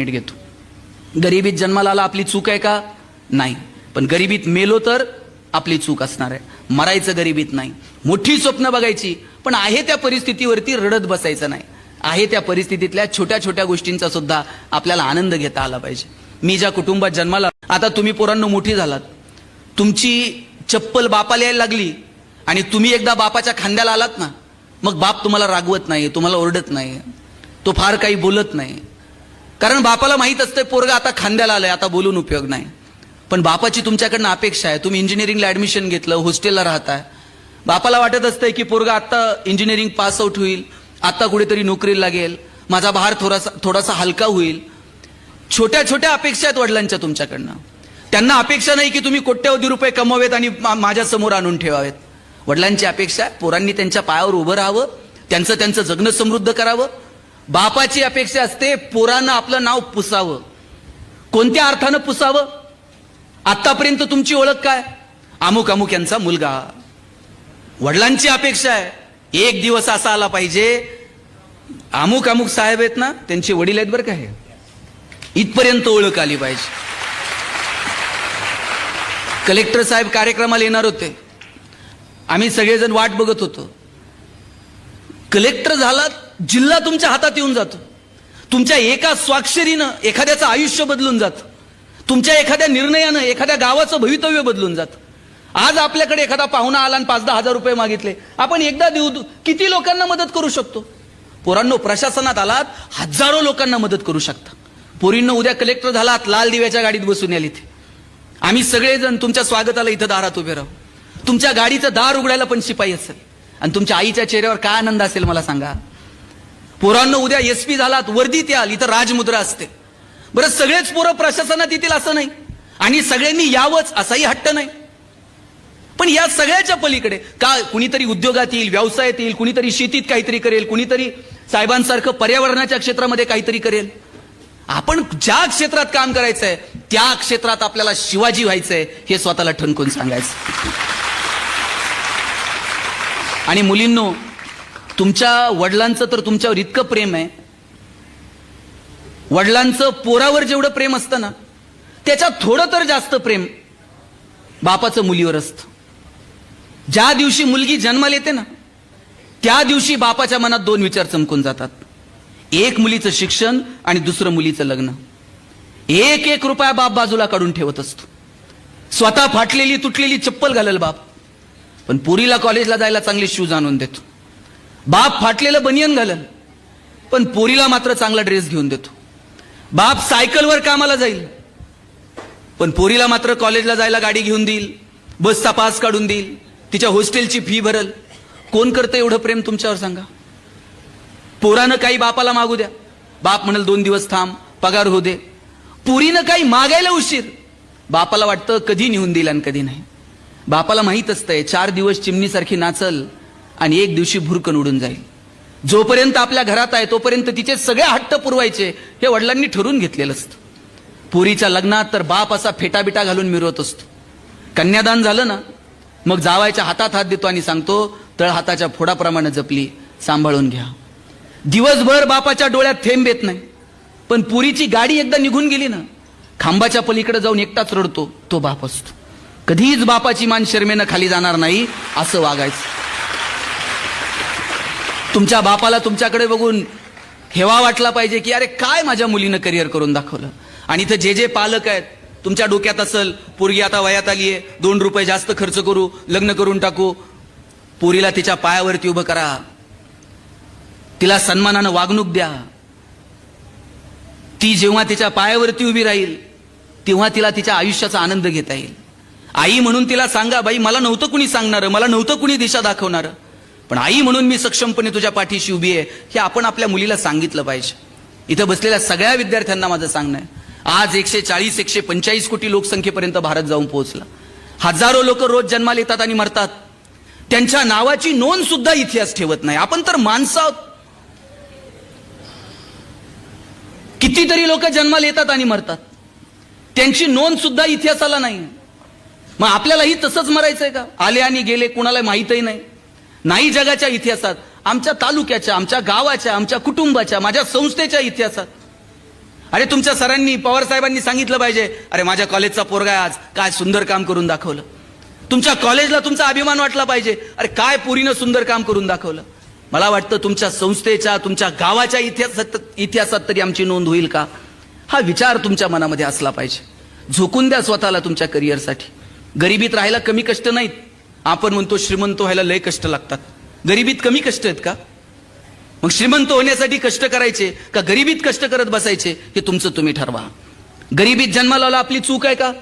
नीट घेतो. गरिबीत जन्माला आला आपली चूक आहे का? नाही. पण गरिबीत मेलो तर आपली चूक असणार आहे. मरायचं गरिबीत नाही. मोठी स्वप्न बघायची. पण आहे त्या परिस्थितीवरती रडत बसायचं नाही. आहे त्या परिस्थितीतल्या छोट्या छोट्या गोष्टींचा सुद्धा आपल्याला आनंद घेता आला पाहिजे. मी ज्या कुटुंबात जन्माला आता तुम्ही पोरांनो मोठी झालात. तुमची चप्पल बापाला यायला लागली आणि तुम्ही एकदा बापाच्या खांद्याला आलात ना मग बाप तुम्हाला रागवत नाही तुम्हाला ओरडत नाही तो फार काही बोलत नाही. कारण बापाला माहीत असतं पोरगा आता खांद्याला आलंय आता बोलून उपयोग नाही. पण बापाची तुमच्याकडनं अपेक्षा आहे. तुम्ही इंजिनिअरिंगला ऍडमिशन घेतलं हॉस्टेलला राहताय. बापाला वाटत असतंय की पोरगा आता इंजिनिअरिंग पास आउट होईल आता कुठेतरी नोकरीला लागेल माझा भार थोडासा थोडासा हलका होईल. छोट्या छोट्या अपेक्षा आहेत वडिलांच्या तुमच्याकडनं. त्यांना अपेक्षा नाही की तुम्ही कोट्यवधी रुपये कमवावेत आणि मा- माझ्यासमोर आणून ठेवावेत. वडिलांची अपेक्षा आहे पोरांनी त्यांच्या पायावर उभं राहावं त्यांचं त्यांचं जगणं समृद्ध करावं. बापाची अपेक्षा असते पोरानं आपलं नाव पुसावं. कोणत्या अर्थानं पुसावं? आतापर्यंत तुमची ओळख काय? अमुक अमुक यांचा मुलगा. वडिलांची अपेक्षा आहे. एक दिवस असा आला पाहिजे. अमुक अमुक साहेब आहेत ना त्यांचे वडील आहेत बरं काय हे. इथपर्यंत ओळख आली पाहिजे. कलेक्टर साहेब कार्यक्रमाला येणार होते. आम्ही सगळेजण वाट बघत होतो. कलेक्टर झालात जिल्हा तुमच्या हातात येऊन जातो. तुमच्या एका स्वाक्षरीनं एखाद्याचं आयुष्य बदलून जातं. तुमच्या एखाद्या निर्णयानं एखाद्या गावाचं भवितव्य बदलून जातं. आज आपल्याकडे एखादा पाहुणा आला आणि पाच दहा हजार रुपये मागितले. आपण एकदा देऊ किती लोकांना मदत करू शकतो? पोरांनो प्रशासनात आलात हजारो लोकांना मदत करू शकता. पोरींनो उद्या कलेक्टर झालात लाल दिव्याच्या गाडीत बसून याल इथे. आम्ही सगळेजण तुमच्या स्वागताला इथं दारात उभे राहू. तुमच्या गाडीचं दार उघडायला पण शिपाई असेल. आणि तुमच्या आईच्या चेहऱ्यावर काय आनंद असेल मला सांगा. पोरांना उद्या एस पी झालात वर्दीत याल इथं राजमुद्रा असते. बरं सगळेच पोरं प्रशासनात येतील असं नाही. आणि सगळ्यांनी यावंच असाही हट्ट नाही. पण या सगळ्याच्या पलीकडे का कुणीतरी उद्योगात येईल व्यवसायात येईल कुणीतरी शेतीत काहीतरी करेल कुणीतरी साहेबांसारखं पर्यावरणाच्या क्षेत्रामध्ये काहीतरी करेल. आपण ज्या क्षेत्रात काम करायचंय त्या क्षेत्रात आपल्याला शिवाजी व्हायचंय हे स्वतःला ठणकून सांगायचं. आणि मुलींनो तुमच्या वडिलांचं तर तुमच्यावर इतकं प्रेम आहे. वडिलांचं पोरावर जेवढं प्रेम असतं ना त्याच्यात थोडं तर जास्त प्रेम बापाचं मुलीवर असतं. ज्या दिवशी मुलगी जन्माला येते ना त्या दिवशी बापाच्या मनात दोन विचार चमकून जातात. एक मुलीचं शिक्षण आणि दुसरं मुलीचं लग्न. एक एक रुपया बाप बाजूला काढून ठेवत असतो. स्वतः फाटलेली तुटलेली चप्पल घालेल बाप. पण पुरीला कॉलेजला जायला चांगले शूज आणून देतो. बाप फाटलेलं बनियन घालन. पण पोरीला मात्र चांगला ड्रेस घेऊन देतो. बाप सायकलवर कामाला जाईल. पण पोरीला मात्र कॉलेजला जायला गाडी घेऊन देईल. बसचा पास काढून देईल. तिच्या हॉस्टेलची फी भरल. कोण करतं एवढं प्रेम तुमच्यावर सांगा? पोरानं काही बापाला मागू द्या. बाप म्हणाल दोन दिवस थांब पगार होऊ दे. पुरीनं काही मागायला उशीर. बापाला वाटतं कधी निहून देईल आणि कधी नाही. बापाला माहीत असतंय चार दिवस चिमणीसारखी नाचल आणि एक दिवशी भुरकन उडून जाईल. जोपर्यंत आपल्या घरात आहे तोपर्यंत तिचे सगळे हट्ट पुरवायचे हे वडिलांनी ठरवून घेतलेलं असतं. पुरीच्या लग्नात तर बाप असा फेटाबिटा घालून मिरवत असतो. कन्यादान झालं ना मग जावायच्या हातात हात देतो आणि सांगतो तळ हाताच्या फोडाप्रमाणे जपली सांभाळून घ्या. दिवसभर बापाच्या डोळ्यात थेंब येत नाही. पण पुरीची गाडी एकदा निघून गेली ना खांबाच्या पलीकडे जाऊन एकटाच रडतो तो बाप असतो. कधीच बापाची मान शर्मेनं खाली जाणार नाही असं वागायचं. तुमच्या बापाला तुमच्याकडे बघून हेवा वाटला पाहिजे की अरे काय माझ्या मुलीनं करिअर करून दाखवलं? आणि इथं जे जे पालक आहेत तुमच्या डोक्यात असेल पोरगी आता वयात आली आहे दोन रुपये जास्त खर्च करू लग्न करून टाकू पोरीला तिच्या पायावरती उभं करा. तिला सन्मानानं वागणूक द्या. ती जेव्हा तिच्या पायावरती उभी राहील तेव्हा तिला तिच्या आयुष्याचा आनंद घेता येईल. आई म्हणून तिला सांगा बाई मला नव्हतं कुणी सांगणार मला नव्हतं कुणी दिशा दाखवणार. पण आई म्हणून मी सक्षमपणे तुझ्या पाठीशी उभी आहे हे आपण आपल्या मुलीला सांगितलं पाहिजे. इथं बसलेल्या सगळ्या विद्यार्थ्यांना माझं सांगणं आहे. आज एकशे चाळीस एकशे पंचाळीस कोटी लोकसंख्येपर्यंत भारत जाऊन पोहोचला. हजारो लोक रोज जन्माला येतात आणि मरतात. त्यांच्या नावाची नोंद सुद्धा इतिहास ठेवत नाही. आपण तर माणसं आहोत. कितीतरी लोक जन्माला येतात आणि मरतात. त्यांची नोंद सुद्धा इतिहासाला नाही. मग आपल्यालाही तसंच मरायचंय का? आले आणि गेले कुणाला माहीतही नाही. नाही जगाच्या इतिहासात आमच्या तालुक्याच्या आमच्या गावाच्या आमच्या कुटुंबाच्या माझ्या संस्थेच्या इतिहासात. अरे तुमच्या सरांनी पवार साहेबांनी सांगितलं पाहिजे अरे माझ्या कॉलेजचा पोरगा आज काय सुंदर काम करून दाखवलं. तुमच्या कॉलेजला तुमचा अभिमान वाटला पाहिजे अरे काय पुरीनं सुंदर काम करून दाखवलं. मला वाटतं तुमच्या संस्थेच्या तुमच्या गावाच्या इतिहासात इतिहासात तरी आमची नोंद होईल का? हा विचार तुमच्या मनामध्ये असला पाहिजे. झोकून द्या स्वतःला तुमच्या करिअरसाठी गरिबीत राहायला कमी कष्ट नाहीत. आपण म्हणतो श्रीमंत व्हायला लय कष्ट लागतात. गरिबीत कमी कष्ट आहेत का? मग श्रीमंत होण्यासाठी कष्ट करायचे का गरिबीत कष्ट करत बसायचे हे तुमचं तुम्ही ठरवा. गरिबीत जन्माला आला आपली चूक आहे का?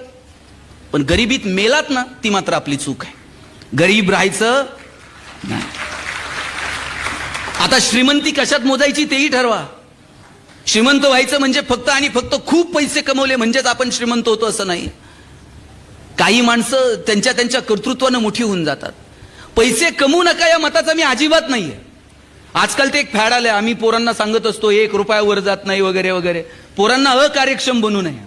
पण गरिबीत मेलात ना ती मात्र आपली चूक आहे. गरीब राहायचं नाही. आता श्रीमंती कशात मोजायची तेही ठरवा. श्रीमंत व्हायचं म्हणजे फक्त आणि फक्त खूप पैसे कमवले म्हणजेच आपण श्रीमंत होतो असं नाही. काही माणसं त्यांच्या त्यांच्या कर्तृत्वानं मोठी होऊन जातात. पैसे कमवू नका या मताचा मी अजिबात नाहीये. आजकाल ते एक फॅड आलंय. आम्ही पोरांना सांगत असतो एक रुपयावर जात नाही वगैरे वगैरे. पोरांना अकार्यक्षम बनू नये.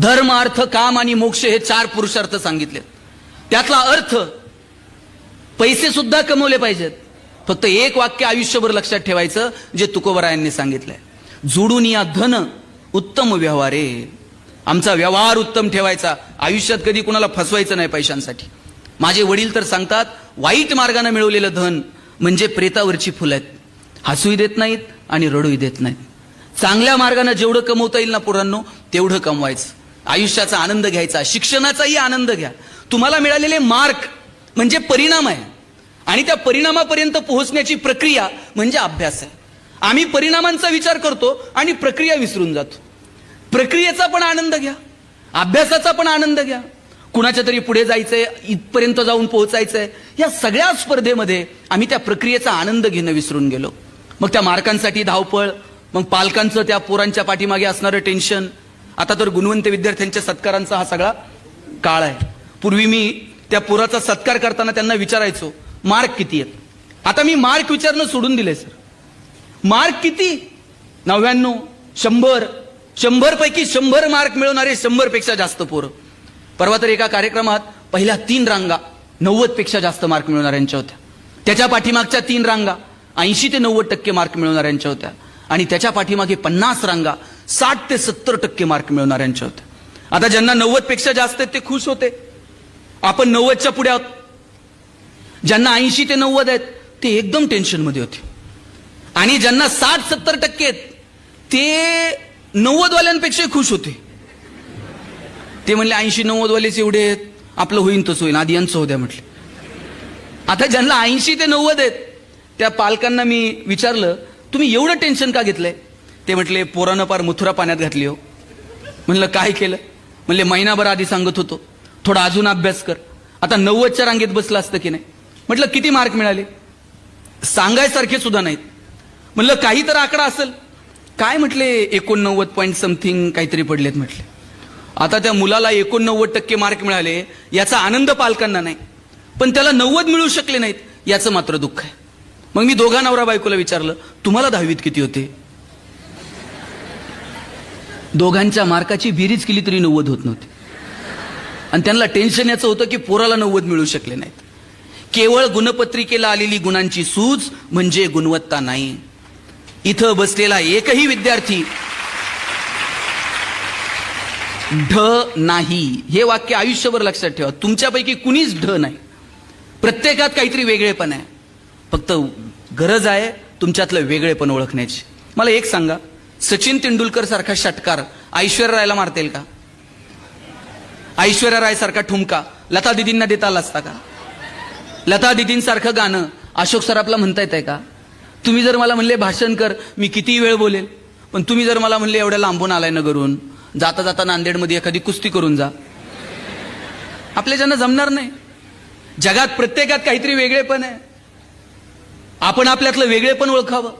धर्म अर्थ काम आणि मोक्ष हे चार पुरुषार्थ सांगितले त्यातला अर्थ पैसे सुद्धा कमवले पाहिजेत. फक्त एक वाक्य आयुष्यभर लक्षात ठेवायचं जे तुकोबरायांनी सांगितलंय. जुडून या धन उत्तम व्यवहारे. आमचा व्यवहार उत्तम ठेवायचा. आयुष्यात कधी कुणाला फसवायचं नाही पैशांसाठी. माझे वडील तर सांगतात वाईट मार्गाने मिळवलेलं धन म्हणजे प्रेतावरची फुलं आहेत. हसूही देत नाहीत आणि रडूही देत नाहीत. चांगल्या मार्गाने जेवढं कमवता येईल ना पोरांनो तेवढं कमवायचं. आयुष्याचा आनंद घ्यायचा शिक्षणाचाही आनंद घ्या. तुम्हाला मिळालेले मार्क म्हणजे परिणाम आहे. आणि त्या परिणामापर्यंत पोहोचण्याची प्रक्रिया म्हणजे अभ्यास आहे. आम्ही परिणामांचा विचार करतो आणि प्रक्रिया विसरून जातो. प्रक्रियेचा पण आनंद घ्या. अभ्यासाचा पण आनंद घ्या. कुणाच्या तरी पुढे जायचंय इथपर्यंत जाऊन पोहोचायचंय या सगळ्या स्पर्धेमध्ये आम्ही त्या प्रक्रियेचा आनंद घेणं विसरून गेलो. मग त्या मार्कांसाठी धावपळ मग पालकांचं त्या पोरांच्या पाठीमागे असणारं टेन्शन. आता तर गुणवंत विद्यार्थ्यांच्या सत्कारांचा हा सगळा काळ आहे. पूर्वी मी त्या पोराचा सत्कार करताना त्यांना विचारायचो मार्क किती आहेत? आता मी मार्क विचारणं सोडून दिले सर. मार्क किती? नव्याण्णव शंभर शंभर पैकी शंभर मार्क मिळवणारे शंभरपेक्षा जास्त पोरं. परवा तर एका कार्यक्रमात पहिल्या तीन रांगा नव्वदपेक्षा जास्त मार्क मिळवणाऱ्यांच्या होत्या. त्याच्या पाठीमागच्या तीन रांगा ऐंशी ते नव्वद टक्के मार्क मिळवणाऱ्यांच्या होत्या. आणि त्याच्या पाठीमागे पन्नास रांगा साठ ते सत्तर टक्के मार्क मिळवणाऱ्यांच्या होत्या. आता ज्यांना नव्वदपेक्षा जास्त आहेत ते खुश होते. आपण नव्वदच्या पुढे आहोत. ज्यांना ऐंशी ते नव्वद आहेत ते एकदम टेन्शनमध्ये होते. आणि ज्यांना साठ सत्तर टक्के आहेत ते नव्वदवाल्यांपेक्षा खुश होते. ते म्हणले ऐंशी नव्वदवालेच एवढे आहेत. आपलं होईन तसं होईन. आधी यांचं होत्या म्हटले. आता ज्यांना ऐंशी ते नव्वद आहेत त्या पालकांना मी विचारलं तुम्ही एवढं टेन्शन का घेतलंय? ते म्हटले पोरानं पार मथुरा पाण्यात घातली हो. म्हणलं काय केलं? म्हणले महिनाभर आधी सांगत होतो. थोडा अजून अभ्यास कर. आता नव्वदच्या रांगेत बसलं असतं की नाही? म्हटलं किती मार्क मिळाले? सांगायसारखे सुद्धा नाहीत. म्हणलं काही तर आकडा असेल. काय म्हटले एकोणनव्वद पॉईंट समथिंग काहीतरी पडलेत म्हटले? आता त्या मुलाला एकोणनव्वद टक्के मार्क मिळाले याचा आनंद पालकांना नाही. पण त्याला नव्वद मिळू शकले नाहीत याचं मात्र दुःख आहे. मग मी दोघा नवरा बायकोला विचारलं तुम्हाला दहावीत किती होते? दोघांच्या मार्काची बेरीज केली तरी नव्वद होत नव्हती. आणि त्यांना टेन्शन याचं होतं की पोराला नव्वद मिळू शकले नाहीत. केवळ गुणपत्रिकेला आलेली गुणांची सूज म्हणजे गुणवत्ता नाही. इथं बसलेला एकही विद्यार्थी ढ नाही. हे वाक्य आयुष्यभर लक्षात ठेवा. तुमच्यापैकी कुणीच ढ नाही. प्रत्येकात काहीतरी वेगळेपण आहे. फक्त गरज आहे तुमच्यातलं वेगळेपण ओळखण्याची. मला एक सांगा. सचिन तेंडुलकर सारखा षटकार ऐश्वर्या रायला मारता येईल का? ऐश्वर्या राय सारखा ठुमका. लता दिदींना देता आला असता का? लता दिदींसारखं गाणं अशोक सराफला म्हणता येत आहे का? तुम्ही जर मला म्हणले भाषण कर मी किती वेळ बोलेल पण तुम्ही जर मला म्हणले एवढ्या लांबून आलाय नगरून जाता जाता नांदेडमध्ये एखादी कुस्ती करून जा. आपल्या ज्यांना जमणार नाही. जगात प्रत्येकात काहीतरी वेगळेपण आहे. आपण आपल्यातलं वेगळेपण ओळखावं.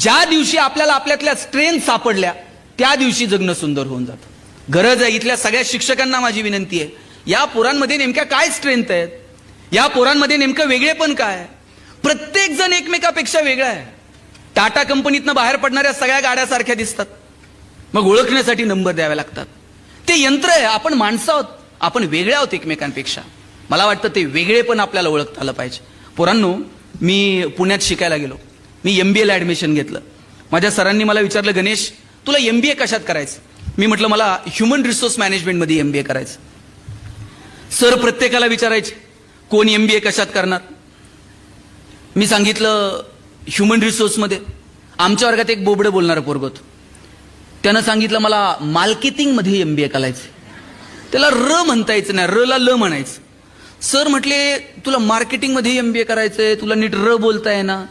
ज्या दिवशी आपल्याला आपल्यातल्या स्ट्रेंथ सापडल्या त्या दिवशी जगणं सुंदर होऊन जातं. गरज आहे इथल्या सगळ्या शिक्षकांना माझी विनंती आहे. या पोरांमध्ये नेमक्या काय स्ट्रेंथ आहेत? या पोरांमध्ये नेमकं वेगळेपण काय आहे? प्रत्येक जण एकमेकापेक्षा वेगळा आहे. टाटा कंपनीतनं बाहेर पडणाऱ्या सगळ्या गाड्या सारख्या दिसतात. मग ओळखण्यासाठी नंबर द्यावे लागतात. ते यंत्र आहे आपण माणसं आहोत आपण वेगळे आहोत एकमेकांपेक्षा. मला वाटतं ते वेगळेपण आपल्याला ओळखता आलं पाहिजे. पोरांनो मी पुण्यात शिकायला गेलो. मी एम बी एला ॲडमिशन घेतलं. माझ्या सरांनी मला विचारलं गणेश तुला एम बी ए कशात करायचं? मी म्हटलं मला ह्युमन रिसोर्स मॅनेजमेंटमध्ये एम बी ए करायचं. सर प्रत्येकाला विचारायचे कोण एम बी ए कशात करणार? मी सांगितलं ह्युमन रिसोर्समध्ये आमच्या वर्गात एक बोबडे बोलणारा पोरगत त्यानं सांगितलं मला मार्केटिंगमध्ये एम बी ए करायचं त्याला र म्हणता यायचं नाही र ला ल म्हणायचं. सर म्हटले तुला मार्केटिंगमध्ये एम बी ए करायचंय तुला नीट र बोलता ना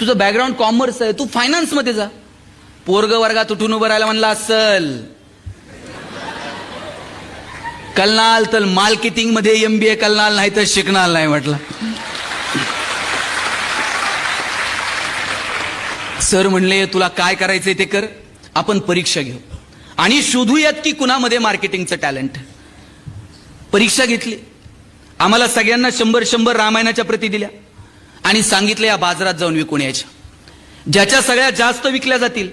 तुझं बॅकग्राऊंड कॉमर्स आहे तू फायनान्समध्ये जा. पोरग वर्गात उठून उभं राहायला म्हणला असल. कलनाल तर मार्केटिंगमध्ये एम बी ए कलनाल नाही तर शिकणार नाही म्हटलं. सर म्हणले तुला काय करायचंय ते कर आपण परीक्षा घेऊ. आणि शोधूयात की कुणामध्ये मार्केटिंगचं टॅलेंट. परीक्षा घेतली. आम्हाला सगळ्यांना शंभर शंभर रामायणाच्या प्रती दिल्या. आणि सांगितलं या बाजारात जाऊन विकून यायच्या. ज्याच्या सगळ्या जास्त विकल्या जातील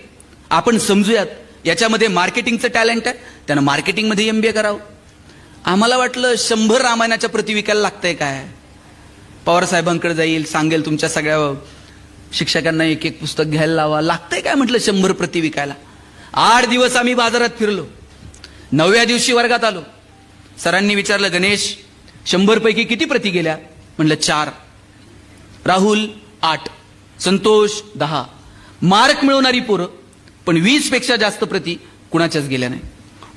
आपण समजूयात याच्यामध्ये मार्केटिंगचं टॅलेंट आहे त्यानं मार्केटिंगमध्ये एम बी ए करावं. आम्हाला वाटलं शंभर रामायणाच्या प्रती विकायला लागतंय काय? पवार साहेबांकडे जाईल सांगेल तुमच्या सगळ्या शिक्षकांना एक एक पुस्तक घ्यायला लावा. लागतंय काय म्हटलं शंभर प्रति विकायला? आठ दिवस आम्ही बाजारात फिरलो. नवव्या दिवशी वर्गात आलो. सरांनी विचारलं गणेश शंभर पैकी किती प्रती गेल्या? म्हटलं चार. राहुल आठ. संतोष दहा. मार्क मिळवणारी पोरं पण वीसपेक्षा जास्त प्रती कुणाच्याच गेल्या नाही.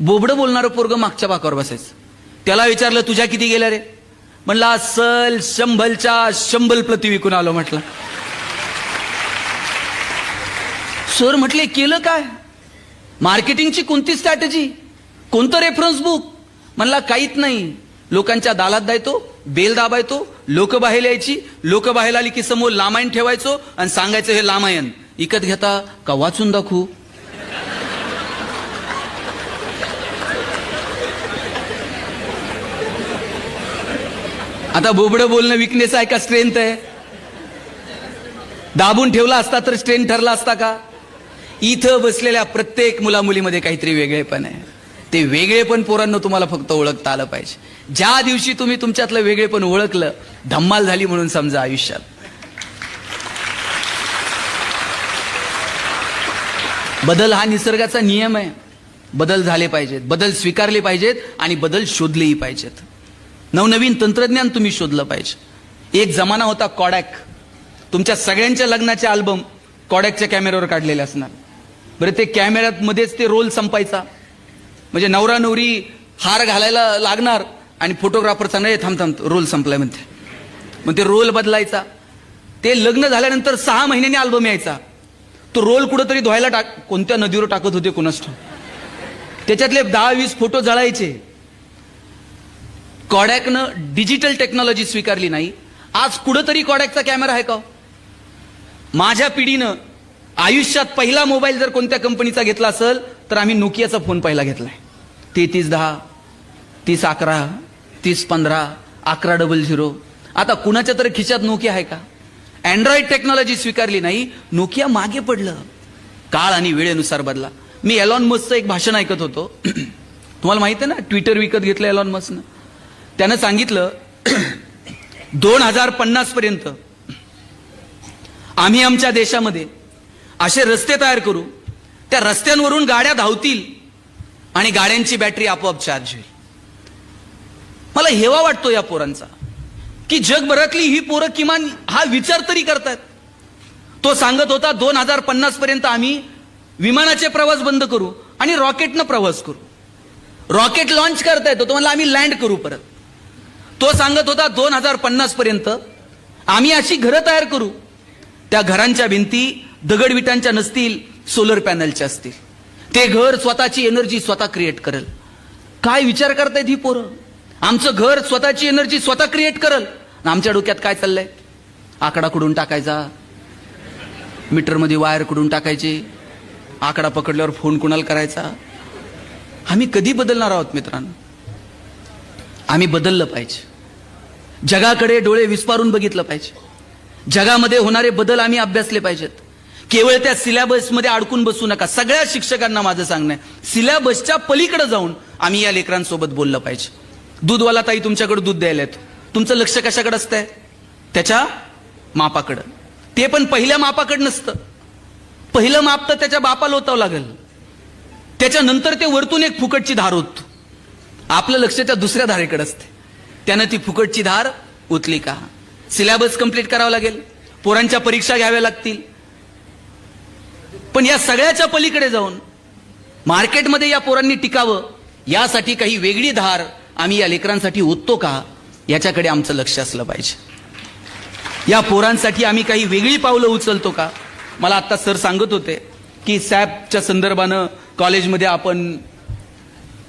बोबडं बोलणारं पोरग मागच्या बाकावर बसायचं. त्याला विचारलं तुझ्या किती गेल्या रे? म्हणला सल शंभलच्या शंभल प्रती विकून आलो म्हटलं. सर म्हटले केलं काय? मार्केटिंगची कोणती स्ट्रॅटेजी कोणतं रेफरन्स बुक म्हणला काहीच नाही. लोकांच्या दालात जायतो बेल दाबायतो लोक बाहेर यायची लोक बाहेर आली की समोर लामायण ठेवायचो आणि सांगायचं हे लामायण इकत घेता का वाचून दाखवू? आता बोबडं बोलणं विकनेस आहे का? स्ट्रेंथ आहे? दाबून ठेवला असता तर स्ट्रेंथ ठरला असता का? इथं बसलेल्या प्रत्येक मुलामुलीमध्ये काहीतरी वेगळेपण आहे. ते वेगळेपण पोरांना तुम्हाला फक्त ओळखता आलं पाहिजे. ज्या दिवशी तुम्ही तुमच्यातलं वेगळेपण ओळखलं धम्माल झाली म्हणून समजा आयुष्यात. बदल हा निसर्गाचा नियम आहे. बदल झाले पाहिजेत बदल स्वीकारले पाहिजेत आणि बदल शोधलेही पाहिजेत. नवनवीन तंत्रज्ञान तुम्ही शोधलं पाहिजे. एक जमाना होता कॉडॅक तुमच्या सगळ्यांच्या लग्नाचे अल्बम कॉडॅकच्या कॅमेऱ्यावर काढलेले असणार. बरं ते कॅमेऱ्यात मध्येच ते रोल संपायचा. म्हणजे नवरा नवरी हार घालायला लागणार आणि फोटोग्राफरचा नाही थांब थांब रोल संपलाय म्हणते. मग ते रोल बदलायचा. ते लग्न झाल्यानंतर सहा महिन्यांनी अल्बम यायचा. तो रोल कुठंतरी धुवायला टाक कोणत्या नदीवर टाकत होते कोणाष्ट त्याच्यातले दहा वीस फोटो जळायचे. कॉडॅकनं डिजिटल टेक्नॉलॉजी स्वीकारली नाही. आज कुठंतरी कॉडॅकचा कॅमेरा आहे का हो? माझ्या पिढीनं आयुष्यात पहिला मोबाईल जर कोणत्या कंपनीचा घेतला असेल तर आम्ही नोकियाचा फोन पहिला घेतलाय. तेहतीस दहा तीस अकरा तीस पंधरा अकरा डबल झिरो आता कुणाच्या तरी खिशात नोकिया आहे का? अँड्रॉइड टेक्नॉलॉजी स्वीकारली नाही नोकिया मागे पडलं. काळ आणि वेळेनुसार बदला. मी एलॉन मस्कचं एक भाषण ऐकत होतो. तुम्हाला माहिती आहे ना ट्विटर विकत घेतलं एलॉन मस्कनं त्यानं सांगितलं दोन हजार पन्नास पर्यंत आम्ही आमच्या देशामध्ये असे रस्ते तयार करू. त्या रस्त्यांवरून गाड्या धावतील आणि गाड्यांची बॅटरी आपोआप चार्ज होईल. मला हेवा वाटतो या पोरांचा की जगभरातली ही पोरं किमान हा विचार तरी करतात. तो सांगत होता दोन हजार पन्नास पर्यंत आम्ही विमानाचे प्रवास बंद करू आणि रॉकेटनं प्रवास करू. रॉकेट लॉन्च करता येतो तो म्हणला आम्ही लँड करू परत. तो सांगत होता दोन हजार पन्नास पर्यंत आम्ही अशी घरं तयार करू. त्या घरांच्या भिंती दगडविटांच्या नसतील सोलर पॅनलच्या असतील. ते घर स्वतःची एनर्जी स्वतः क्रिएट करेल. काय विचार करतायत ही पोरं? आमचं घर स्वतःची एनर्जी स्वतः क्रिएट करल. आणि आमच्या डोक्यात काय चाललंय? आकडा कुडून टाकायचा. मीटरमध्ये वायर कुडून टाकायचे. आकडा पकडल्यावर फोन कुणाला करायचा? आम्ही कधी बदलणार आहोत मित्रांनो? आम्ही बदललं पाहिजे. जगाकडे डोळे विस्पारून बघितलं पाहिजे. जगामध्ये होणारे बदल आम्ही अभ्यासले पाहिजेत. केवळ त्या सिलेबसमध्ये अडकून बसू नका. सगळ्या शिक्षकांना माझं सांगणं आहे. सिलेबसच्या पलीकडे जाऊन आम्ही या लेकरांसोबत बोललं पाहिजे. दूधवाला ताई तुमच्याकडे दूध द्यायला येतो. तुमचं लक्ष कशाकडे असतंय? त्याच्या मापाकडं. ते पण पहिल्या मापाकडं नसतं. पहिलं माप तर त्याच्या बापाला ओतावं लागेल. त्याच्यानंतर ते वरतून एक फुकटची धार होत आपलं लक्ष त्या दुसऱ्या धारेकडे असते. त्यानं ती फुकटची धार उतली का? सिलेबस कंप्लीट करावा लागेल. पोरांच्या परीक्षा घ्याव्या लागतील. पण या सगळ्याच्या पलीकडे जाऊन मार्केटमध्ये या पोरांनी टिकावं यासाठी काही वेगळी धार आम्ही या लेकरांसाठी ओततो का याच्याकडे आमचं लक्ष असलं पाहिजे. या पोरांसाठी आम्ही काही वेगळी पावलं उचलतो का? मला आत्ता सर सांगत होते की सॅपच्या संदर्भानं कॉलेजमध्ये आपण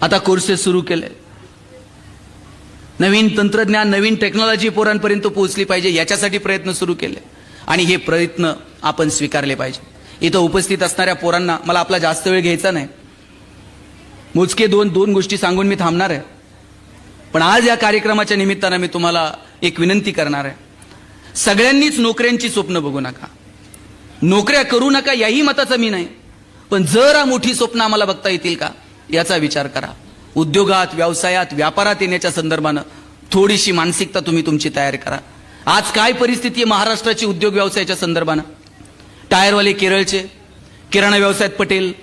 आता कोर्सेस सुरू केले. नवीन तंत्रज्ञान नवीन टेक्नॉलॉजी पोरांपर्यंत पोहोचली पाहिजे याच्यासाठी प्रयत्न सुरू केले. आणि हे प्रयत्न आपण स्वीकारले पाहिजे. इथं उपस्थित असणाऱ्या पोरांना मला आपला जास्त वेळ घ्यायचा नाही. मोजके दोन दोन गोष्टी सांगून मी थांबणार आहे. पण आज या कार्यक्रमाच्या निमित्तानं मी तुम्हाला एक विनंती करणार आहे. सगळ्यांनीच नोकऱ्यांची स्वप्न बघू नका. नोकऱ्या करू नका याही मताचं मी नाही. पण जरा मोठी स्वप्न आम्हाला बघता येतील का याचा विचार करा. उद्योगात व्यवसायात व्यापारात येण्याच्या संदर्भानं थोडीशी मानसिकता तुम्ही तुमची तयार करा. आज काय परिस्थिती आहे महाराष्ट्राची उद्योग व्यवसायाच्या संदर्भानं? टायरवाले केरळचे किराणा व्यवसायात पटेल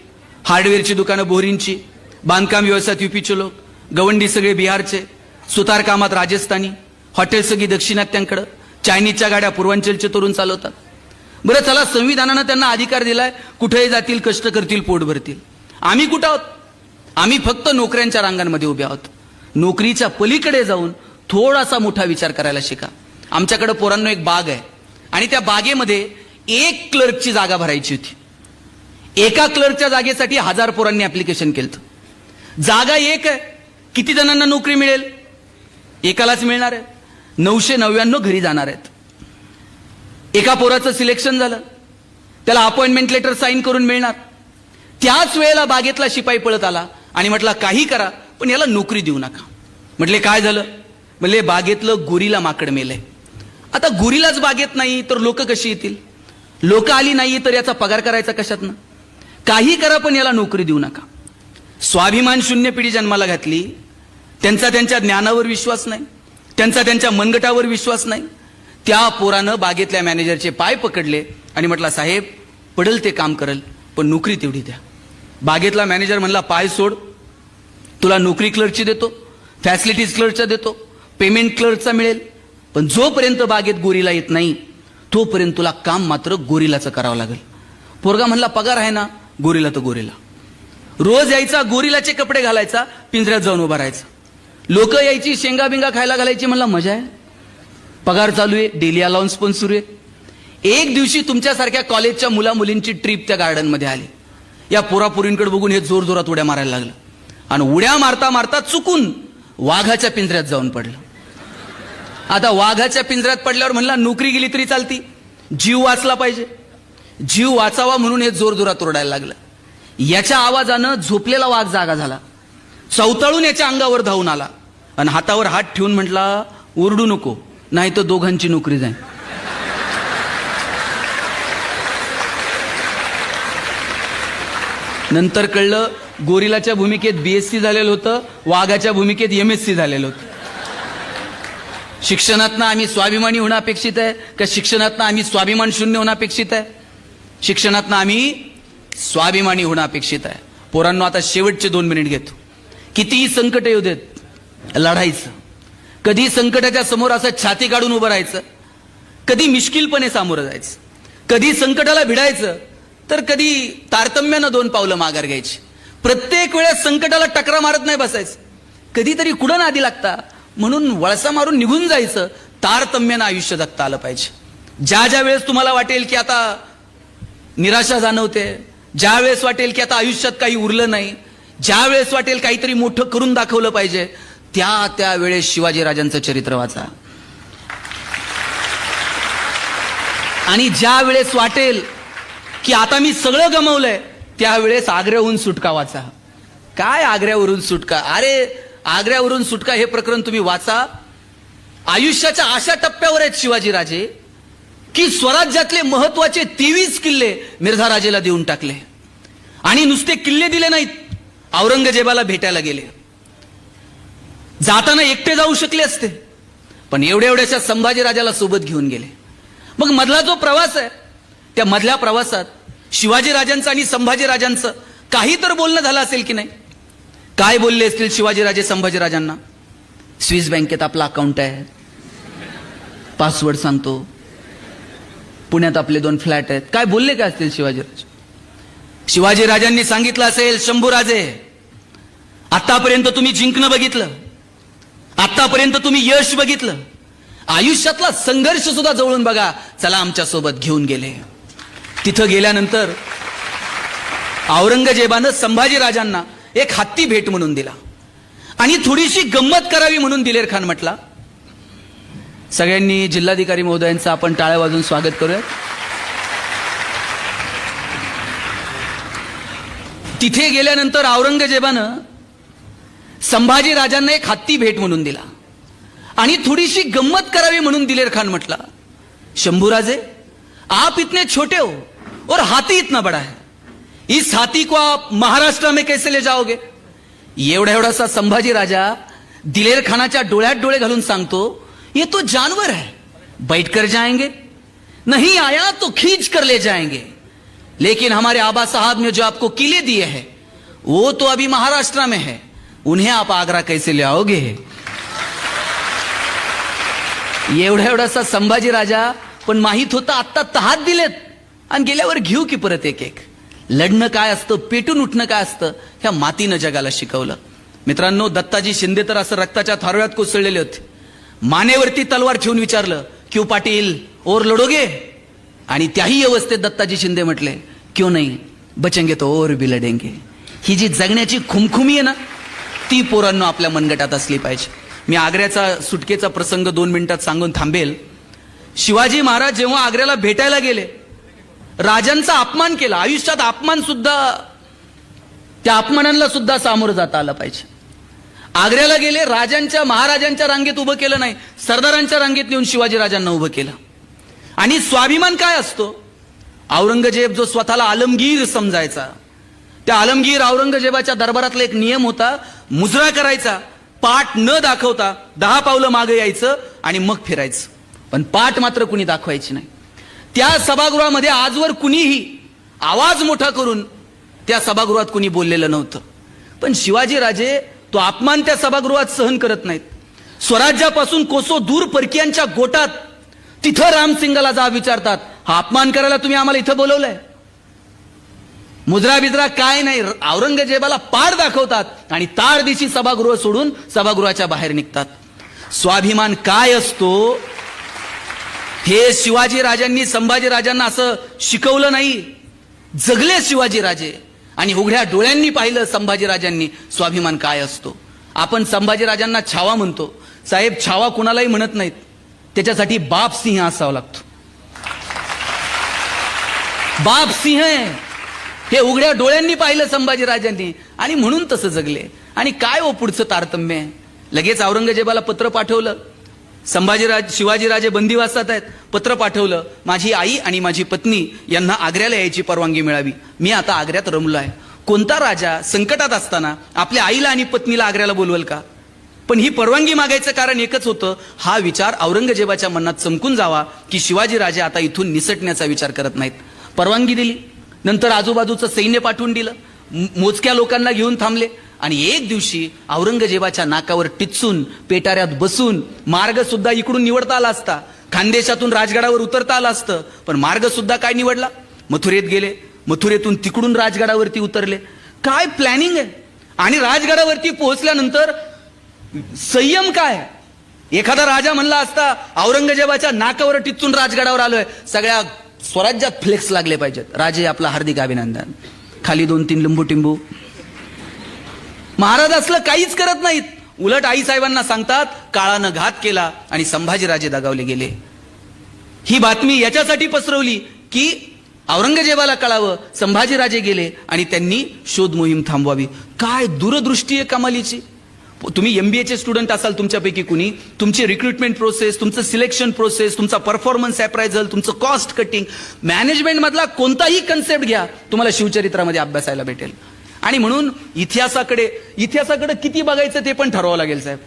हार्डवेअरची दुकानं बोरींची बांधकाम व्यवसायात युपीचे लोक गवंडी सगळे बिहारचे सुतार कामात राजस्थानी हॉटेल सगळी दक्षिणात्यांकडं चायनीजच्या गाड्या पूर्वांचलचे तरुण चालवतात. बरं चला संविधानानं त्यांना अधिकार दिलाय कुठेही जातील कष्ट करतील पोट भरतील. आम्ही कुठं आहोत? आम्ही फक्त नोकऱ्यांच्या रांगांमध्ये उभे आहोत. नोकरीच्या पलीकडे जाऊन थोडासा मोठा विचार करायला शिका. आमच्याकडे पोरांनो एक बाग आहे. आणि त्या बागेमध्ये एक क्लर्कची जागा भरायची होती. एका क्लर्कच्या जागेसाठी हजार पोरांनी ऍप्लिकेशन केलं जागा एक आहे. किती जणांना नोकरी मिळेल? एकालाच मिळणार आहे. नऊशे नव्याण्णव घरी जाणार आहेत. एका पोराचं सिलेक्शन झालं. त्याला अपॉइंटमेंट लेटर साईन करून मिळणार. त्याच वेळेला बागेतला शिपाई पळत आला आणि म्हटला काही करा पण याला नोकरी देऊ नका. म्हटले काय झालं? म्हणले बागेतलं गोरीला माकड मेलंय. आता गोरीलाच बागेत नाही तर लोक कशी येतील? लोक आली नाही तर याचा पगार करायचा कशातनं? काही करा पण याला नोकरी देऊ नका. स्वाभिमान शून्य पिढी जन्माला घातली त्यांचा त्यांच्या ज्ञानावर विश्वास नाही त्यांचा त्यांच्या मनगटावर विश्वास नाही. त्या पोरानं बागेतल्या मॅनेजरचे पाय पकडले आणि म्हटला साहेब पडल ते काम करल पण नोकरी तेवढी द्या. बागेतला मॅनेजर म्हणला पाय सोड. तुला नोकरी क्लर्कची देतो फॅसिलिटीज क्लर्कचा देतो पेमेंट क्लर्कचा मिळेल. पण जोपर्यंत बागेत गोरीला येत नाही तोपर्यंत तुला काम मात्र गोरिलाचं करावं लागेल. पोरगा म्हणला पगार आहे ना गोरीला तर गोरीला. रोज यायचा गोरिलाचे कपडे घालायचा पिंजऱ्यात जाऊन उभा राहायचा. लोक यायची शेंगा बिंगा खायला घालायची म्हणला मजा आहे. पगार चालू आहे डेली अलाउन्स पण सुरू आहे. एक दिवशी तुमच्यासारख्या कॉलेजच्या मुला मुलींची ट्रिप त्या गार्डनमध्ये आली. या पोरापोरींकडे बघून हे जोर जोरात उड्या मारायला लागलं. आणि उड्या मारता मारता चुकून वाघाच्या पिंजऱ्यात जाऊन पडलं. आता वाघाच्या पिंजऱ्यात पडल्यावर म्हणला नोकरी गेली तरी चालती. जीव वाचला पाहिजे. जीव वाचावा म्हणून हे जोरजोरात ओरडायला लागलं. याच्या आवाजानं झोपलेला वाघ जागा झाला. चवताळून याच्या अंगावर धावून आला. आणि हातावर हात ठेवून म्हटला ओरडू नको नाही तर दोघांची नोकरी जाईल नंतर कळलं गोरिलाच्या भूमिकेत बीएससी झालेलं होतं वाघाच्या भूमिकेत एम एस सी झालेलं होतं. शिक्षणातनं आम्ही स्वाभिमानी होणं अपेक्षित आहे का शिक्षणातनं आम्ही स्वाभिमान शून्य होणं अपेक्षित आहे? शिक्षणातनं आम्ही स्वाभिमानी होणं अपेक्षित आहे. पोरांनो आता शेवटचे दोन मिनिट घेतो. कितीही संकट येऊ देत लढायचं. कधी संकटाच्या समोर असं छाती काढून उभं राहायचं. कधी मिश्किलपणे सामोरं जायचं. कधी संकटाला भिडायचं तर कधी तारतम्यानं दोन पावलं माघार घ्यायची. प्रत्येक वेळेस संकटाला टकरा मारत नाही बसायचं. कधीतरी कुठं नादी लागता? म्हणून वळसा मारून निघून जायचं. तारतम्यानं आयुष्य जगता आलं पाहिजे. ज्या ज्या वेळेस तुम्हाला वाटेल की आता निराशा जाणवते ज्या वेळेस वाटेल की आता आयुष्यात काही उरलं नाही ज्या वेळेस वाटेल काहीतरी मोठं करून दाखवलं पाहिजे त्या त्या वेळेस शिवाजीराजांचं चरित्र वाचा. आणि ज्या वेळेस वाटेल की आता मी सगळं गमावलंय त्यावेळेस आग्र्याहून सुटका वाचा. काय आग्र्यावरून सुटका? अरे आग्र्यावरून सुटका हे प्रकरण तुम्ही वाचा. आयुष्याच्या अशा टप्प्यावर आहेत शिवाजीराजे की स्वराज्यातले महत्त्वाचे तेवीस किल्ले मिर्झा राजेला देऊन टाकले. आणि नुसते किल्ले दिले नाहीत औरंगजेबाला भेटायला गेले. जाताना एकटे जाऊ शकले असते पण एवढ्या एवढ्याशा संभाजीराजाला सोबत घेऊन गेले. मग मधला जो प्रवास आहे त्या मधल्या प्रवासात शिवाजीराजांचं आणि संभाजीराजांचं काही तर बोलणं झालं असेल की नाही? काय बोलले असतील शिवाजीराजे संभाजीराजांना स्विस बँकेत आपला अकाउंट आहे. पासवर्ड सांगतो. पुण्यात आपले दोन फ्लॅट आहेत. काय बोलले काय असतील शिवाजीराजे शिवाजीराजांनी सांगितलं असेल शंभूराजे आतापर्यंत तुम्ही जिंकणं बघितलं. आतापर्यंत तुम्ही यश बघितलं. आयुष्यातला संघर्ष सुद्धा जवळून बघा. चला आमच्यासोबत घेऊन गेले. तिथं गेल्यानंतर औरंगजेबानं संभाजीराजांना एक हत्ती भेट म्हणून दिला. आणि थोडीशी गंमत करावी म्हणून दिलेर खान म्हटला सगळ्यांनी जिल्हाधिकारी महोदयांचं आपण टाळ्या वाजून स्वागत करूया तिथे गेल्यानंतर औरंगजेबानं संभाजी राजांना एक हत्ती भेट म्हणून दिला. आणि थोडीशी गंमत करावी म्हणून दिलेर खान म्हटला शंभूराजे आप इतने छोटे हो और हाथी इतना बड़ा है. इस हाथी को आप महाराष्ट्र में कैसे ले जाओगे? एवढा एवढासा संभाजी राजा दिलेर खानाच्या डोळ्यात डोळे घालून सांगतो ये तो जानवर है बैठ कर जाएंगे नहीं आया तो खींच कर ले जाएंगे लेकिन हमारे आबा साहब ने जो आपको किले दिए हैं वो तो अभी महाराष्ट्र में है उन्हें आप आगरा कैसे ले आओगे? एवढा एवढासा संभाजी राजा पण माहीत होता आत्ता तहात दिलेत आणि गेल्यावर घेऊ की परत एक एक. लढणं काय असतं पेटून उठणं काय असतं ह्या मातीनं जगाला शिकवलं. मित्रांनो दत्ताजी शिंदे तर असं रक्ताच्या थारोळ्यात कोसळलेले होते. मानेवरती तलवार ठेवून विचारलं क्यू पाटील ओर लढोगे? आणि त्याही अवस्थेत दत्ताजी शिंदे म्हटले क्यों नाही बचेंगे तो ओर बी लढेंगे. ही जी जगण्याची खुमखुमी आहे ना ती पोरांनो आपल्या मनगटात असली पाहिजे. मी आग्र्याचा सुटकेचा प्रसंग दोन मिनिटात सांगून थांबेल. शिवाजी महाराज जेव्हा आग्र्याला भेटायला गेले राजांचा अपमान केला. आयुष्यात अपमान सुद्धा त्या अपमानांना सुद्धा सामोरं जाता आलं पाहिजे. आग्र्याला गेले राजांच्या महाराजांच्या रांगेत उभं केलं नाही. सरदारांच्या रांगेत नेऊन शिवाजी राजांना उभं केलं. आणि स्वाभिमान काय असतो? औरंगजेब जो स्वतःला आलमगीर समजायचा. त्या आलमगीर औरंगजेबाच्या दरबारातला एक नियम होता मुजरा करायचा पाठ न दाखवता दहा पावलं मागे यायचं आणि मग फिरायचं. पण पाठ मात्र कुणी दाखवायची नाही. त्या सभागृहामध्ये आजवर कुणीही आवाज मोठा करून त्या सभागृहात कुणी बोललेलं नव्हतं. पण शिवाजीराजे तो अपमान त्या सभागृहात सहन करत नाहीत. स्वराज्यापासून कोसो दूर परकीयांच्या गोटात तिथं रामसिंगाला जा विचारतात हा अपमान करायला तुम्ही आम्हाला इथं बोलवलंय? मुद्रा बिद्रा काय नाही औरंगजेबाला पाड दाखवतात आणि तार दिशी सभागृह सोडून सभागृहाच्या बाहेर निघतात. स्वाभिमान काय असतो हे शिवाजी राजांनी संभाजी राजांना असं शिकवलं नाही. जगले शिवाजी राजे. आणि उघड्या डोळ्यांनी पाहिलं संभाजी राजांनी स्वाभिमान काय असतो. आपण संभाजी राजांना छावा म्हणतो. साहेब छावा कुणालाही म्हणत नाहीत. त्याच्यासाठी बाप सिंह असावा लागतो. बाप सिंह हे उघड्या डोळ्यांनी पाहिलं संभाजी राजांनी. आणि म्हणून तसं जगले. आणि काय हो पुढचं तारतम्य? आहे लगेच औरंगजेबाला पत्र पाठवलं. संभाजीराज शिवाजीराजे बंदिवासात आहेत. पत्र पाठवलं माझी आई आणि माझी पत्नी यांना आग्र्याला यायची परवानगी मिळावी. मी आता आग्र्यात रमलो आहे. कोणता राजा संकटात असताना आपल्या आईला आणि पत्नीला आग्र्याला बोलवल का? पण ही परवानगी मागायचं कारण एकच होतं हा विचार औरंगजेबाच्या मनात चमकून जावा की शिवाजीराजे आता इथून निसटण्याचा विचार करत नाहीत. परवानगी दिली. नंतर आजूबाजूचं सैन्य पाठवून दिलं. मोजक्या लोकांना घेऊन थांबले. आणि एक दिवशी औरंगजेबाच्या नाकावर टिचून पेटाऱ्यात बसून मार्ग सुद्धा इकडून निवडता आला असता. खानदेशातून राजगडावर उतरता आलं असतं. पण मार्ग सुद्धा काय निवडला? मथुरेत गेले. मथुरेतून तिकडून राजगडावरती उतरले. काय प्लॅनिंग आहे? आणि राजगडावरती पोहोचल्यानंतर संयम काय? एखादा राजा म्हणला असता औरंगजेबाच्या नाकावर टिचून राजगडावर आलोय. सगळ्या स्वराज्यात फ्लेक्स लागले पाहिजेत. राजे आपला हार्दिक अभिनंदन. खाली दोन तीन लिंबू टिंबू महाराज असलं काहीच करत नाहीत. उलट आई साहेबांना सांगतात काळानं घात केला आणि संभाजीराजे दगावले गेले. ही बातमी याच्यासाठी पसरवली की औरंगजेबाला कळावं संभाजीराजे गेले आणि त्यांनी शोध मोहीम थांबवावी. काय दूरदृष्टी आहे कमालीची? तुम्ही एमबीएचे स्टुडंट असाल तुमच्यापैकी कुणी. तुमची रिक्रुटमेंट प्रोसेस तुमचं सिलेक्शन प्रोसेस तुमचा परफॉर्मन्स अप्रायझल तुमचं कॉस्ट कटिंग मॅनेजमेंट मधला कोणताही कन्सेप्ट घ्या तुम्हाला शिवचरित्रामध्ये अभ्यासायला भेटेल. आणि म्हणून इतिहासाकडे इतिहासाकडे किती बघायचं ते पण ठरवावं लागेल साहेब.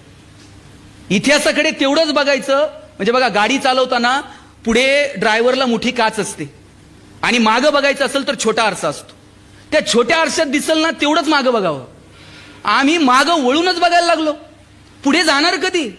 इतिहासाकडे तेवढंच बघायचं म्हणजे बघा गाडी चालवताना पुढे ड्रायव्हरला मोठी काच असते. आणि मागं बघायचं असेल तर छोटा आरसा असतो. त्या छोट्या आरशात दिसल ना तेवढंच मागं बघावं. आम्ही मागं वळूनच बघायला लागलो. पुढे जाणार कधी?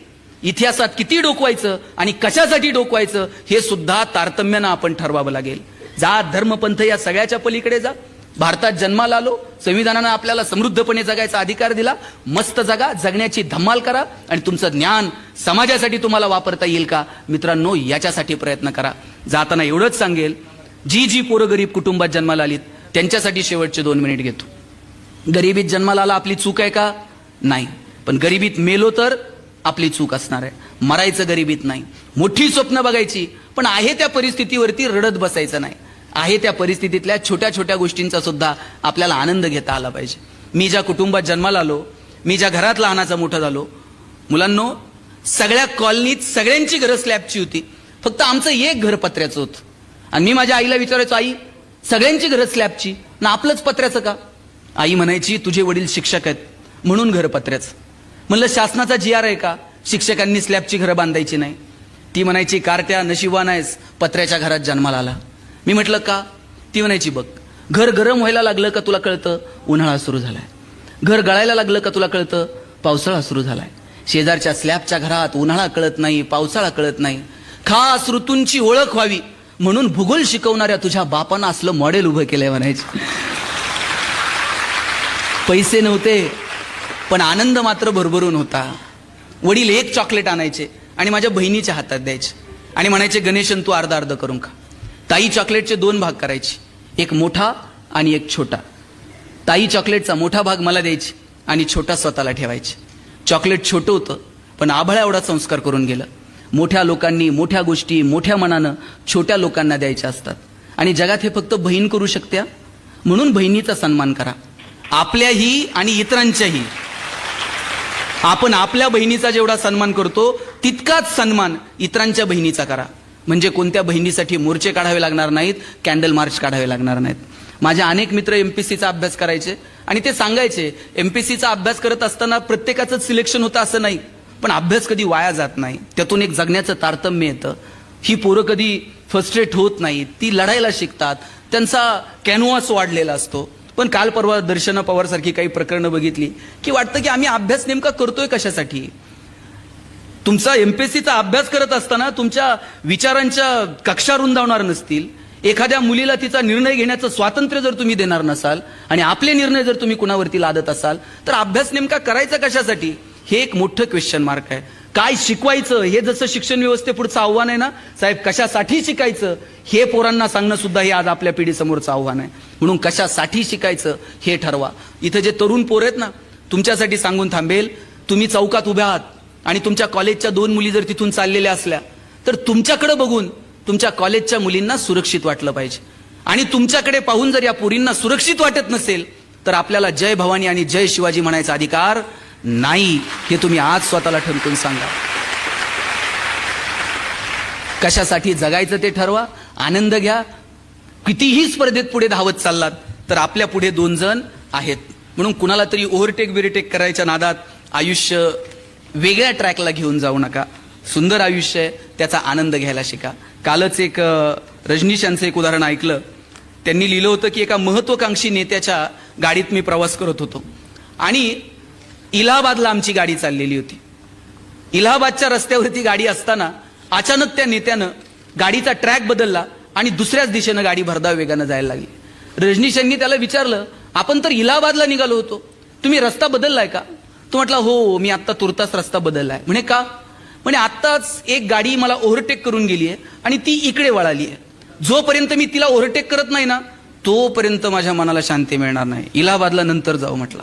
इतिहासात किती डोकवायचं आणि कशासाठी डोकवायचं हे सुद्धा तारतम्यानं आपण ठरवावं लागेल. जात धर्मपंथ या सगळ्याच्या पलीकडे जा. भारतात जन्माला आलो संविधानानं आपल्याला समृद्धपणे जगायचा अधिकार दिला. मस्त जगा जगण्याची धम्माल करा आणि तुमचं ज्ञान समाजासाठी तुम्हाला वापरता येईल का? मित्रांनो याच्यासाठी प्रयत्न करा. जाताना एवढंच सांगेल जी जी पोरं गरीब कुटुंबात जन्माला आलीत त्यांच्यासाठी शेवटचे दोन मिनिट घेतो. गरिबीत जन्माला आला आपली चूक आहे का? नाही. पण गरिबीत मेलो तर आपली चूक असणार आहे. मरायचं गरिबीत नाही. मोठी स्वप्न बघायची पण आहे त्या परिस्थितीवरती रडत बसायचं नाही. आहे त्या परिस्थितीतल्या छोट्या छोट्या गोष्टींचा सुद्धा आपल्याला आनंद घेता आला पाहिजे. मी ज्या कुटुंबात जन्माला आलो मी ज्या घरात लहानाचा मोठा झालो मुलांनो सगळ्या कॉलनीत सगळ्यांची घरं स्लॅबची होती. फक्त आमचं एक घर पत्र्याचं होतं. आणि मी माझ्या आईला विचारायचो आई सगळ्यांची घरं स्लॅबची ना आपलंच पत्र्याचं का? आई म्हणायची तुझे वडील शिक्षक आहेत म्हणून घर पत्र्याचं. म्हणलं शासनाचा जी आर आहे का? शिक्षकांनी स्लॅबची घरं बांधायची नाही. ती म्हणायची कारत्या नशिबान आहेस पत्र्याच्या घरात जन्माला आला. मी म्हटलं का? ती म्हणायची बघ घर गरम व्हायला लागलं का तुला कळतं? उन्हाळा सुरू झालाय. घर गळायला लागलं का तुला कळतं? पावसाळा सुरू झालाय. शेजारच्या स्लॅबच्या घरात उन्हाळा कळत नाही पावसाळा कळत नाही. खास ऋतूंची ओळख व्हावी म्हणून भूगोल शिकवणाऱ्या तुझ्या बापानं असलं मॉडेल उभं केलंय म्हणायचे. पैसे नव्हते पण आनंद मात्र भरभरून होता. वडील एक चॉकलेट आणायचे आणि माझ्या बहिणीच्या हातात द्यायचे. आणि म्हणायचे गणेशन तू अर्धा अर्ध करून खा. ताई चॉकलेटचे दोन भाग करायची. एक मोठा आणि एक छोटा. ताई चॉकलेटचा मोठा भाग मला द्यायची आणि छोटा स्वतःला ठेवायचे. चॉकलेट छोटं होतं पण आभळा एवढा संस्कार करून गेलं. मोठ्या लोकांनी मोठ्या गोष्टी मोठ्या मनानं छोट्या लोकांना द्यायच्या असतात. आणि जगात हे फक्त बहीण करू शकत्या? म्हणून बहिणीचा सन्मान करा. आपल्याही आणि इतरांच्याही. आपण आपल्या बहिणीचा जेवढा सन्मान करतो तितकाच सन्मान इतरांच्या बहिणीचा करा. म्हणजे कोणत्या बहिणीसाठी मोर्चे काढावे लागणार नाहीत कॅन्डल मार्च काढावे लागणार नाहीत. माझे अनेक मित्र एमपीसीचा अभ्यास करायचे आणि ते सांगायचे एमपीसीचा अभ्यास करत असताना प्रत्येकाचं सिलेक्शन होतं असं नाही पण अभ्यास कधी वाया जात नाही. त्यातून एक जगण्याचं तारतम्य येतं. ही पोरं कधी फ्रस्ट्रेट होत नाही ती लढायला शिकतात त्यांचा कॅनव्हास वाढलेला असतो. पण काल परवा दर्शना पवारसारखी काही प्रकरणं बघितली की वाटतं की आम्ही अभ्यास नेमका करतोय कशासाठी? तुमचा एमपीएससीचा अभ्यास करत असताना तुमच्या विचारांच्या कक्षा रुंदावणार नसतील. एखाद्या मुलीला तिचा निर्णय घेण्याचं स्वातंत्र्य जर तुम्ही देणार नसाल आणि आपले निर्णय जर तुम्ही कुणावरती लादत असाल तर अभ्यास नेमका करायचा कशासाठी? हे एक मोठं क्वेश्चन मार्क आहे. काय शिकवायचं? हे जसं शिक्षण व्यवस्थेपुढचं आव्हान आहे ना साहेब कशासाठी शिकायचं? हे पोरांना सांगणं सुद्धा हे आज आपल्या पिढीसमोरचं आव्हान आहे. म्हणून कशासाठी शिकायचं हे ठरवा. इथं जे तरुण पोर आहेत ना तुमच्यासाठी सांगून थांबेल. तुम्ही चौकात उभ्या आहात. आणि तुमच्या कॉलेजच्या दोन मुली जर तिथून चाललेल्या असल्या तर तुमच्याकडे बघून तुमच्या कॉलेजच्या मुलींना सुरक्षित वाटलं पाहिजे. आणि तुमच्याकडे पाहून जर या पोरींना सुरक्षित वाटत नसेल तर आपल्याला जय भवानी आणि जय शिवाजी म्हणायचा अधिकार नाही हे तुम्ही आज स्वतःला ठणकून सांगा. कशासाठी जगायचं ते ठरवा आनंद घ्या. कितीही स्पर्धेत पुढे धावत चाललात तर आपल्या पुढे दोन जण आहेत. म्हणून कुणाला तरी ओव्हरटेक बिरटेक करायच्या नादात आयुष्य वेगळ्या ट्रॅकला घेऊन जाऊ नका. सुंदर आयुष्य आहे त्याचा आनंद घ्यायला शिका. कालच एक रजनीश यांचं एक उदाहरण ऐकलं. त्यांनी लिहिलं होतं की एका महत्वाकांक्षी नेत्याच्या गाडीत मी प्रवास करत होतो. आणि इलाहाबादला आमची गाडी चाललेली होती. इलाहाबादच्या रस्त्यावरती गाडी असताना अचानक त्या नेत्यानं गाडीचा ट्रॅक बदलला आणि दुसऱ्याच दिशेनं गाडी भरधाव वेगानं जायला लागली. रजनीश यांनी त्याला विचारलं आपण तर इलाहाबादला निघालो होतो. तुम्ही रस्ता बदललाय का? तो म्हटला हो मी आत्ता तुर्तास रस्ता बदललाय. म्हणे का? म्हणे आत्ताच एक गाडी मला ओव्हरटेक करून गेली आहे आणि ती इकडे वळाली आहे जोपर्यंत मी तिला ओव्हरटेक करत नाही ना तोपर्यंत माझ्या मनाला शांती मिळणार नाही. इलाहाबादला नंतर जाऊ म्हटला.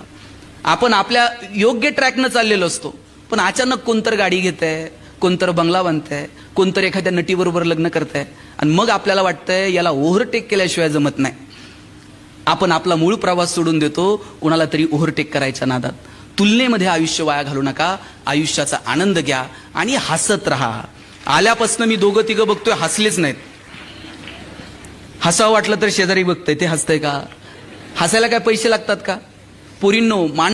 आपण आपल्या योग्य ट्रॅकनं चाललेलो असतो पण अचानक कोणतर गाडी घेत आहे कोणतर बंगला बांधतंय कोणतर एखाद्या नटीबरोबर लग्न करताय आणि मग आपल्याला वाटतंय याला ओव्हरटेक केल्याशिवाय जमत नाही. आपण आपला मूळ प्रवास सोडून देतो कुणाला तरी ओव्हरटेक करायच्या नादात. तुलनेमध्ये आयुष्य वाया घालू नका आयुष्याचा आनंद घ्या आणि हसत राहा. आल्यापासून मी दोघं तिघं बघतोय हसलेच नाहीत. हसावं वाटलं तर शेजारी बघतंय ते हसतंय का? हसायला काय पैसे लागतात का? पोरींनो मान